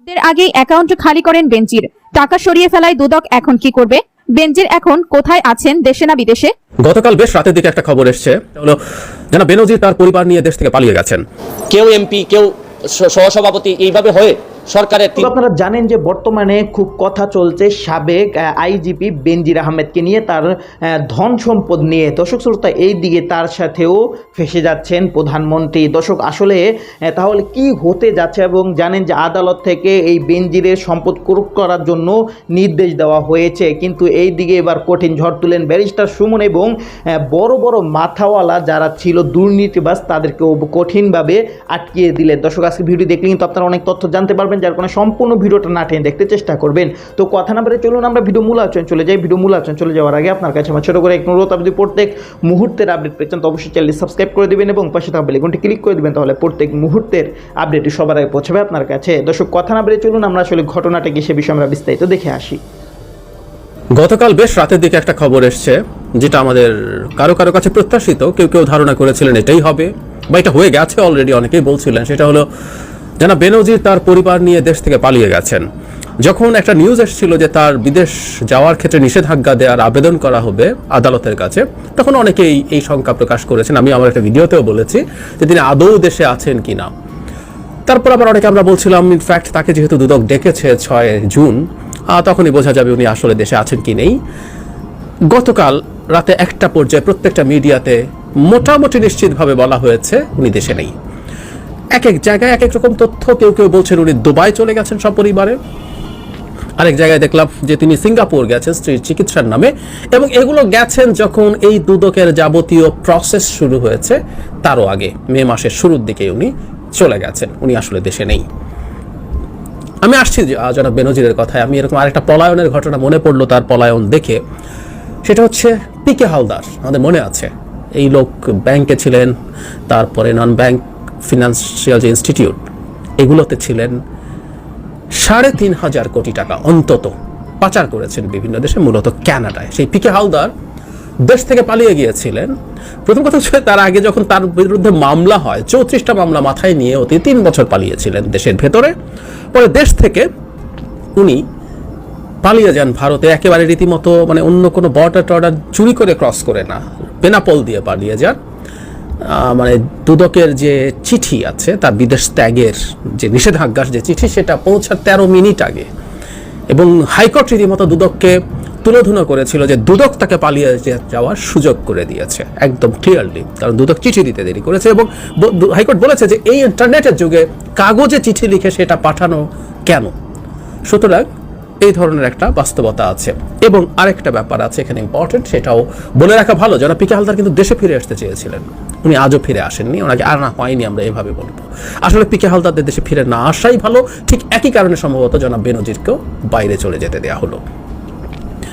শব্দের আগেই অ্যাকাউন্ট খালি করেন বেঞ্চির টাকা সরিয়ে ফেলায় দুদক এখন কি করবে? বেঞ্জির এখন কোথায় আছেন দেশে না বিদেশে? গতকাল বেশ রাতের দিকে একটা খবর এসছে। হলো যেন বেনজির তার পরিবার নিয়ে দেশ থেকে পালিয়ে গেছেন। কেউ এমপি কেউ সহসভাপতি এইভাবে হয়ে সরকারের আপনারা জানেন যে বর্তমানে খুব কথা চলছে সাবেক আইজিপি বেনজির আহমেদকে নিয়ে তার ধন সম্পদ নিয়ে। দর্শক শ্রোতা এই দিকে তার সাথেও ফেসে যাচ্ছেন প্রধানমন্ত্রী। দর্শক আসলে তাহলে কি হতে যাচ্ছে এবং জানেন যে আদালত থেকে এই বেনজিরের সম্পদ ক্রোক করার জন্য নির্দেশ দেওয়া হয়েছে। কিন্তু এই দিকে এবার কঠিন ঝড় তুলেন ব্যারিস্টার সুমন এবং বড় বড় মাথাওয়ালা যারা ছিল দুর্নীতিবাজ তাদেরকেও কঠিনভাবে আটকিয়ে দিলেন। দর্শক আজকে ভিডিও দেখলে কিন্তু আপনারা অনেক তথ্য জানতে পারবেন। যার কারণে সম্পূর্ণ ভিডিওটা না টেনে দেখতে চেষ্টা করবেন। তো কথা না বলে চলুন আমরা ভিডিও মূল আলোচনা চলে যাই। ভিডিও মূল আলোচনা চলে যাওয়ার আগে আপনার কাছে আমার ছোট করে এক অনুরোধ। আপনি প্রত্যেক মুহূর্তের আপডেট পেয়েছেন তো অবশ্যই চ্যানেলটি সাবস্ক্রাইব করে দেবেন এবং পাশে থাকা বেলিকনটি ক্লিক করে দেবেন, তাহলে প্রত্যেক মুহূর্তের আপডেটটি সবার আগে পৌঁছাবে আপনার কাছে। দর্শক, কথা না বলে চলুন, আমরা আসলে ঘটনাটা কি সে বিষয়ে আমরা বিস্তারিত দেখে আসি। গতকাল বেশ রাতের দিকে একটা খবর এসছে, যেটা আমাদের কারও কারও কাছে প্রত্যাশিত, কেউ কেউ ধারণা করেছিলেন এটাই হবে, বা এটা হয়ে গেছে অলরেডি অনেকেই বলছিলেন। সেটা হলো যেন বেনজির তার পরিবার নিয়ে দেশ থেকে পালিয়ে গেছেন। যখন একটা নিউজ এসেছিল যে তার বিদেশ যাওয়ার ক্ষেত্রে নিষেধাজ্ঞা দেওয়ার আবেদন করা হবে আদালতের কাছে, তখন অনেকেই এই শঙ্কা প্রকাশ করেছেন। আমি আমার একটা ভিডিওতেও বলেছি যে তিনি আদৌ দেশে আছেন কিনা। তারপর আবার অনেকে আমরা বলছিলাম ইনফ্যাক্ট তাকে যেহেতু দুদক ডেকেছে ছয় জুন তখনই বোঝা যাবে উনি আসলে দেশে আছেন কি নেই। গতকাল রাতে একটা পর্যায়ে প্রত্যেকটা মিডিয়াতে মোটামুটি নিশ্চিতভাবে বলা হয়েছে উনি দেশে নেই। এক এক জায়গায় এক এক রকম তথ্য, কেউ কেউ বলছেন উনি দুবাই চলে গেছেন সপরিবারে। আরেক জায়গায় দেখলাম যে তিনি সিঙ্গাপুর গেছেন স্ত্রীর চিকিৎসার নামে এবং এগুলো গেছেন যখন এই দুদকের যাবতীয় প্রসেস শুরু হয়েছে তারও আগে, মে মাসের শুরুর দিকে উনি চলে গেছেন, উনি আসলে দেশে নেই। আমি আসছি জনাব বেনজিরের কথায়, আমি এরকম আরেকটা পলায়নের ঘটনা মনে পড়ল তার পলায়ন দেখে। সেটা হচ্ছে পিকে হালদার, আমাদের মনে আছে। এই লোক ব্যাংকে ছিলেন, তারপরে নন ব্যাংক ফিনান্সিয়াল যে ইনস্টিটিউট এগুলোতে ছিলেন সাড়ে তিন হাজার কোটি টাকা অন্তত পাচার করেছেন বিভিন্ন দেশে, মূলত কানাডায়। সেই পিকে হালদার দেশ থেকে পালিয়ে গিয়েছিলেন। প্রথম কথা হচ্ছে তার আগে যখন তার বিরুদ্ধে মামলা হয়, চৌত্রিশটা মামলা মাথায় নিয়ে অতি তিন বছর পালিয়েছিলেন দেশের ভেতরে। পরে দেশ থেকে উনি পালিয়ে যান ভারতে, একেবারে রীতিমতো মানে অন্য কোনো বর্ডার টর্ডার চুরি করে ক্রস করে না পেনাপল দিয়ে পালিয়ে যান। মানে দুদকের যে চিঠি আছে, তার বিদেশ ত্যাগের যে নিষেধাজ্ঞার যে চিঠি, সেটা পৌঁছার তেরো মিনিট আগে। এবং হাইকোর্ট রীতিমতো দুদককে তুলোধুনো করেছিল যে দুদক তাকে পালিয়ে যাওয়ার সুযোগ করে দিয়েছে, একদম ক্লিয়ারলি কারণ দুদক চিঠি দিতে দেরি করেছে এবং হাইকোর্ট বলেছে যে এই ইন্টারনেটের যুগে কাগজে চিঠি লিখে সেটা পাঠানো কেন? সুতরাং এই ধরনের একটা বাস্তবতা আছে। এবং আরেকটা ব্যাপার আছে এখানে ইম্পর্টেন্ট সেটাও বলে রাখা ভালো, যারা পিকে হালদার কিন্তু দেশে ফিরে আসতে চেয়েছিলেন। উনি আজও ফিরে আসেননি, ওনাকে আর না হয়নি আমরা এভাবে বলব। আসলে পিকে হালদারদের দেশে ফিরে না আসাই ভালো, ঠিক একই কারণে সম্ভবত জনাব বেনজিরকেও বাইরে চলে যেতে দেওয়া হলো।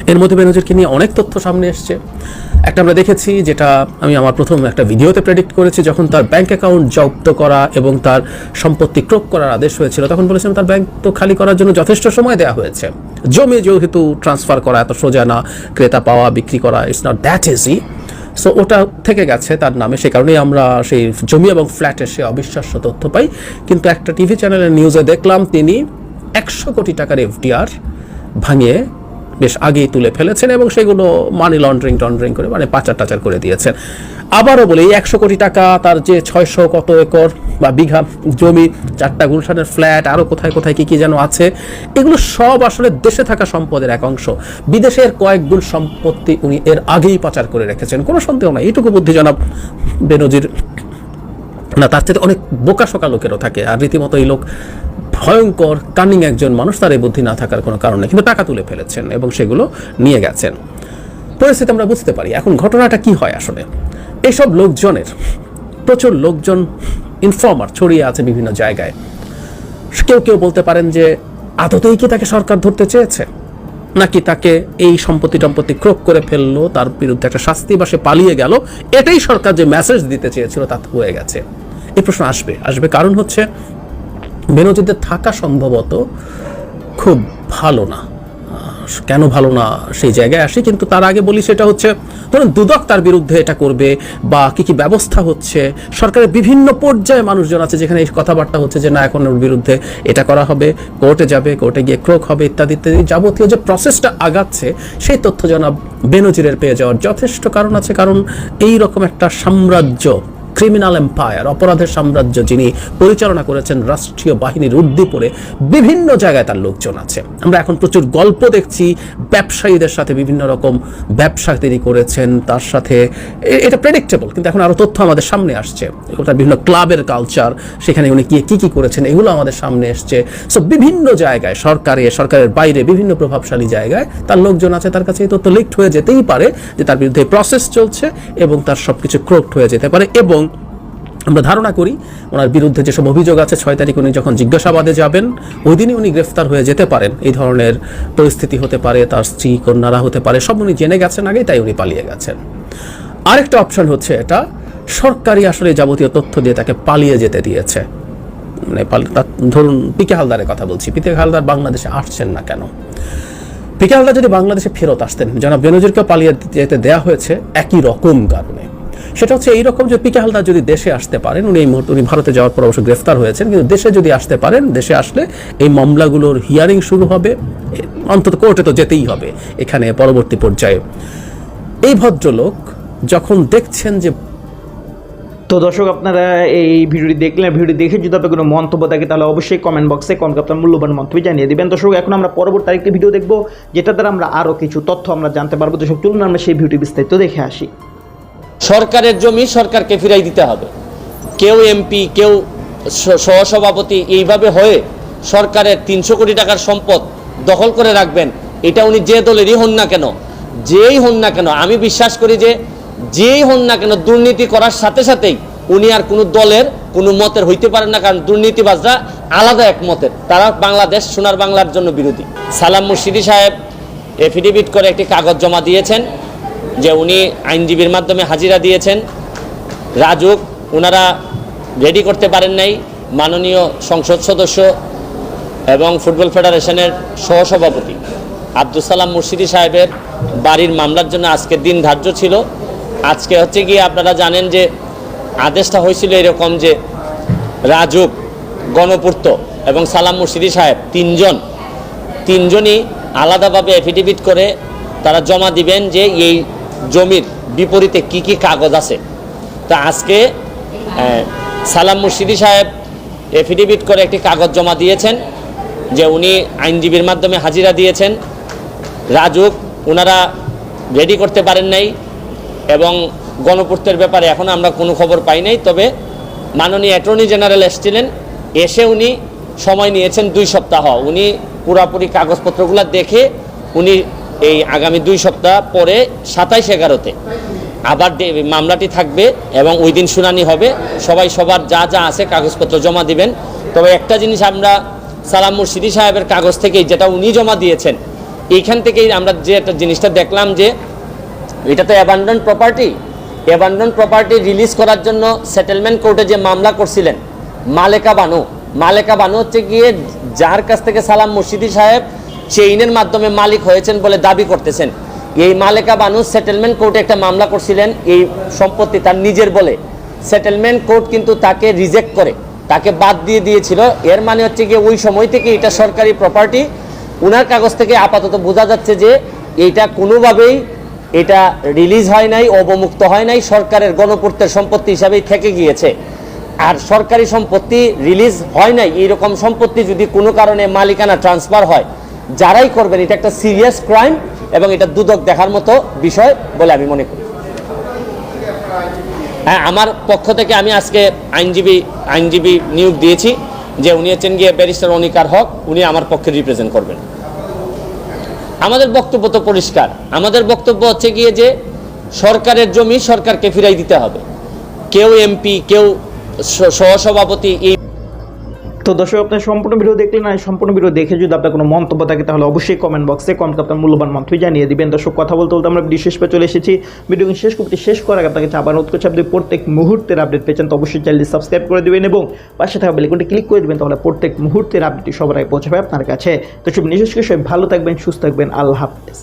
এর মধ্যে বেনজিরকে নিয়ে অনেক তথ্য সামনে এসছে। একটা আমরা দেখেছি যেটা আমি আমার প্রথম একটা ভিডিওতে প্রেডিক্ট করেছি, যখন তার ব্যাংক অ্যাকাউন্ট জব্দ করা এবং তার সম্পত্তি ক্রোক করার আদেশ হয়েছিল, তখন বলেছিলাম তার ব্যাংক তো খালি করার জন্য যথেষ্ট সময় দেওয়া হয়েছে। জমি যেহেতু ট্রান্সফার করা এত সোজা না, ক্রেতা পাওয়া, বিক্রি করা it's not that easy so ওটা থেকে গেছে তার নামে, সে কারণেই আমরা সেই জমি এবং ফ্ল্যাটের সে অবিশ্বাস্য তথ্য পাই। কিন্তু একটা টিভি চ্যানেলের নিউজে দেখলাম তিনি একশো কোটি টাকার এফডিআর ভাঙিয়ে বেশ আগেই তুলে ফেলেছেন এবং সেগুলো মানি লন্ড্রিং টন্ড্রিং করে মানে পাচার টাচার করে দিয়েছেন। আবারও বলি, এই একশো কোটি টাকা তার যে ছয়শো কত একর বা বিঘা জমি, চারটা গুলশানের ফ্ল্যাট আরও কোথায় কোথায় কী কী যেন আছে, এগুলো সব আসলে দেশে থাকা সম্পদের এক অংশ। বিদেশের কয়েক গুণ সম্পত্তি উনি এর আগেই পাচার করে রেখেছেন। কোনো সন্দেহ নাই। এইটুকু বুদ্ধি জনাব বেনজির না, তার চেয়ে অনেক বোকা শোকা লোকেরও থাকে। আর রীতিমতো এই লোক ভয়ঙ্কর কানিং একজন মানুষ, তার এই বুদ্ধি না থাকার কোনো কারণ কিন্তু টাকা তুলে ফেলেছেন এবং সেগুলো নিয়ে গেছেন। পরিস্থিতি আমরা বুঝতে পারি। এখন ঘটনাটা কি হয় আসলে? এইসব লোকজনের, প্রচুর লোকজন ইনফর্মার ছড়িয়ে আছে বিভিন্ন জায়গায়। কেউ কেউ বলতে পারেন যে, আদতেই কি তাকে সরকার ধরতে চেয়েছে? নাকি তাকে এই সম্পত্তি টম্পত্তি ক্রোক করে ফেলল, তার বিরুদ্ধে একটা শাস্তি বা সে পালিয়ে গেল? এটাই সরকার যে মেসেজ দিতে চেয়েছিল, তা হয়ে গেছে। এই প্রশ্ন আসবে। আসবে কারণ হচ্ছে বেনজিদের থাকা সম্ভবত খুব ভালো না। কেন ভালো না সেই জায়গায় আসি, কিন্তু তার আগে বলি সেটা হচ্ছে, ধরুন দুদক তার বিরুদ্ধে এটা করবে বা কি কি ব্যবস্থা হচ্ছে। সরকারের বিভিন্ন পর্যায়ে মানুষজন আছে যেখানে এই কথাবার্তা হচ্ছে যে না, এখন ওর বিরুদ্ধে এটা করা হবে, কোর্টে যাবে, কোর্টে গিয়ে ক্রোক হবে ইত্যাদি ইত্যাদি যাবতীয় যে প্রসেসটা আগাচ্ছে, সেই তথ্য জনাব বেনজিরের পেয়ে যাওয়ার যথেষ্ট কারণ আছে। কারণ এই রকম একটা সাম্রাজ্য ক্রিমিনাল এম্পায়ার, অপরাধের সাম্রাজ্য যিনি পরিচালনা করেছেন রাষ্ট্রীয় বাহিনীর উদ্দীপরে বিভিন্ন জায়গায় তার লোকজন আছে। আমরা এখন প্রচুর গল্প দেখছি, ব্যবসায়ীদের সাথে বিভিন্ন রকম ব্যবসা তিনি করেছেন, তার সাথে এটা প্রেডিক্টেবল কিন্তু এখন আরও তথ্য আমাদের সামনে আসছে। তার বিভিন্ন ক্লাবের কালচার সেখানে উনি গিয়ে কী কী করেছেন, এগুলো আমাদের সামনে এসছে। সো বিভিন্ন জায়গায়, সরকারে, সরকারের বাইরে বিভিন্ন প্রভাবশালী জায়গায় তার লোকজন আছে, তার কাছে এই তথ্য লিকড হয়ে যেতেই পারে যে তার বিরুদ্ধে প্রসেস চলছে এবং তার সব কিছু ক্রোক্ট হয়ে যেতে পারে এবং আমরা ধারণা করি ওনার বিরুদ্ধে যেসব অভিযোগ আছে, ছয় তারিখ উনি যখন জিজ্ঞাসাবাদে যাবেন ওই দিনই উনি গ্রেফতার হয়ে যেতে পারেন। এই ধরনের পরিস্থিতি হতে পারে, তার স্ত্রী, কন্যারা হতে পারে, সব উনি জেনে গেছেন আগেই, তাই উনি পালিয়ে গেছেন। আরেকটা অপশন হচ্ছে এটা, সরকারি আসলে যাবতীয় তথ্য দিয়ে তাকে পালিয়ে যেতে দিয়েছে। মানে ধরুন, পিকে হালদারের কথা বলছি। পিকে হালদার বাংলাদেশে আসছেন না কেন? পিকে হালদার যদি বাংলাদেশে ফেরত আসতেন, জনাব বেনজিরকে পালিয়ে যেতে দেয়া হয়েছে একই রকম কারণে। সেটা হচ্ছে এইরকম যে পিকে হালদার যদি দেশে আসতে পারেন, উনি এই মুহূর্তে উনি ভারতে যাওয়ার পর অবশ্য গ্রেফতার হয়েছেন, কিন্তু দেশে যদি আসতে পারেন, দেশে আসলে এই মামলাগুলোর হিয়ারিং শুরু হবে অন্তত কোর্টে তো যেতেই হবে এখানে পরবর্তী পর্যায়ে। এই ভদ্রলোক যখন দেখছেন যে তো দর্শক, আপনারা এই ভিডিওটি দেখলেন, ভিডিওটি দেখে যদি আপনার কোনো মন্তব্য থাকে, তাহলে অবশ্যই কমেন্ট বক্সে কমেন্ট আপনার মূল্যবান মন্তব্য জানিয়ে দিবেন। দর্শক, এখন আমরা পরবর্তী আরেকটি ভিডিও দেখব যেটা দ্বারা আমরা আরও কিছু তথ্য আমরা জানতে পারব। দর্শক, চলুন আমরা সেই ভিডিওটি বিস্তারিত দেখে আসি। সরকারের জমি সরকারকে ফিরাই দিতে হবে। কেউ এমপি, কেউ সহসভাপতি এইভাবে হয়ে সরকারের তিনশো কোটি টাকার সম্পদ দখল করে রাখবেন, এটা উনি যে দলেরই হন না কেন, যেই হন না কেন, আমি বিশ্বাস করি যে যেই হন না কেন দুর্নীতি করার সাথে সাথেই উনি আর কোনো দলের, কোনো মতের হইতে পারেন না, কারণ দুর্নীতিবাজরা আলাদা এক মতের। তারা বাংলাদেশ, সোনার বাংলার জন্য বিরোধী। সালাম মুর্শিদি সাহেব এফিডেভিট করে একটি কাগজ জমা দিয়েছেন। যে উনি আইনজীবীর মাধ্যমে হাজিরা দিয়েছেন। রাজুক ওনারা রেডি করতে পারেন নাই। মাননীয় সংসদ সদস্য এবং ফুটবল ফেডারেশনের সহসভাপতি আব্দুল সালাম মুর্শিদি সাহেবের বাড়ির মামলার জন্য আজকের দিন ধার্য ছিল। আজকে হচ্ছে গিয়ে আপনারা জানেন যে আদেশটা হয়েছিল এরকম যে রাজুক, গণপূর্ত এবং সালাম মুর্শিদি সাহেব তিনজন, তিনজনই আলাদাভাবে এফিডেভিট করে তারা জমা দিবেন যে এই জমির বিপরীতে কি কি কাগজ আছে? তা আজকে সালাম মুর্শিদি সাহেব এফিডেভিট করে একটি কাগজ জমা দিয়েছেন, যে উনি আইনজীবীর মাধ্যমে হাজিরা দিয়েছেন। রাজুক ওনারা রেডি করতে পারেন নাই এবং গণপূর্তের ব্যাপারে এখন আমরা কোনো খবর পাই নাই। তবে মাননীয় অ্যাটর্নি জেনারেল এসেছিলেন, এসে উনি সময় নিয়েছেন দুই সপ্তাহ। উনি পুরাপুরি কাগজপত্রগুলো দেখে উনি এই আগামী দুই সপ্তাহ পরে সাতাইশ এগারোতে। আবার মামলাটি থাকবে এবং ওই দিন শুনানি হবে। সবাই সবার যা যা আছে কাগজপত্র জমা দিবেন। তবে একটা জিনিস আমরা সালাম মুর্শিদি সাহেবের কাগজ থেকেই যেটা উনি জমা দিয়েছেন, এইখান থেকেই আমরা যে একটা জিনিসটা দেখলাম যে এটা তো abandon property abandon property release করার জন্য সেটেলমেন্ট কোর্টে যে মামলা করছিলেন, মালেকা বানু। মালেকা বানু হচ্ছে গিয়ে যার কাছ থেকে সালাম মুর্শিদি সাহেব চেইনের মাধ্যমে মালিক হয়েছেন বলে দাবি করতেছেন। এই মালেকা বানু সেটেলমেন্ট কোর্টে একটা মামলা করছিলেন। এই সম্পত্তি তার নিজের বলে। সেটেলমেন্ট কোর্ট কিন্তু তাকে রিজেক্ট করে। তাকে বাদ দিয়ে দিয়েছিল। এর মানে হচ্ছে গিয়ে ওই সময় থেকে এটা সরকারি প্রপার্টি উনার কাগজ থেকে আপাতত বোঝা যাচ্ছে যে এটা কোনোভাবেই এটা রিলিজ হয় নাই, অবমুক্ত হয় নাই। সরকারের গণপূর্তের সম্পত্তি হিসাবেই থেকে গিয়েছে। আর সরকারি সম্পত্তি রিলিজ হয় নাই। এইরকম সম্পত্তি যদি কোনো কারণে মালিকানা ট্রান্সফার হয় যারাই করবেন, এটা একটা সিরিয়াস ক্রাইম এবং এটা দুদক দেখার মতো বিষয় বলে আমি মনে করি। হ্যাঁ আমার পক্ষ থেকে আমি আজকে আইনজীবী আইনজীবী নিয়োগ দিয়েছি যে উনি হচ্ছেন গিয়ে ব্যারিস্টার অনিকার হক, উনি আমার পক্ষে রিপ্রেজেন্ট করবেন। আমাদের বক্তব্য তো পরিষ্কার। আমাদের বক্তব্য হচ্ছে গিয়ে যে সরকারের জমি সরকারকে ফিরাই দিতে হবে। কেউ এমপি, কেউ সহসভাপতি, এই তো দর্শক, আপনার সম্পূর্ণ ভিডিও দেখলেন আর সম্পূর্ণ ভিডিও দেখে যদি আপনার কোনো মন্তব্য থাকে, তাহলে অবশ্যই কমেন্ট বক্সে কমেন্ট আপনার মূল্যবান মন্তব্য জানিয়ে দিবেন। দর্শক, কথা বলতে বলতে আমরা ভিডিও শেষ পে চলে এসেছি। ভিডিও শেষ করতে শেষ করার আগে আপনাকে আবার অনুরোধ করছি আপনি প্রত্যেক মুহূর্তের আপডেট পেয়েছেন তো অবশ্যই চ্যানেলটি সাবস্ক্রাইব করে দেবেন এবং পাশে থাকা বেলিকনটি ক্লিক করে দিবেন, তাহলে প্রত্যেক মুহূর্তের আপডেটটি সবার আগে পৌঁছাবে আপনার কাছে। তো সব নিজস্ব সবাই ভালো থাকবেন, সুস্থ থাকবেন, আল্লাহ হাফেজ।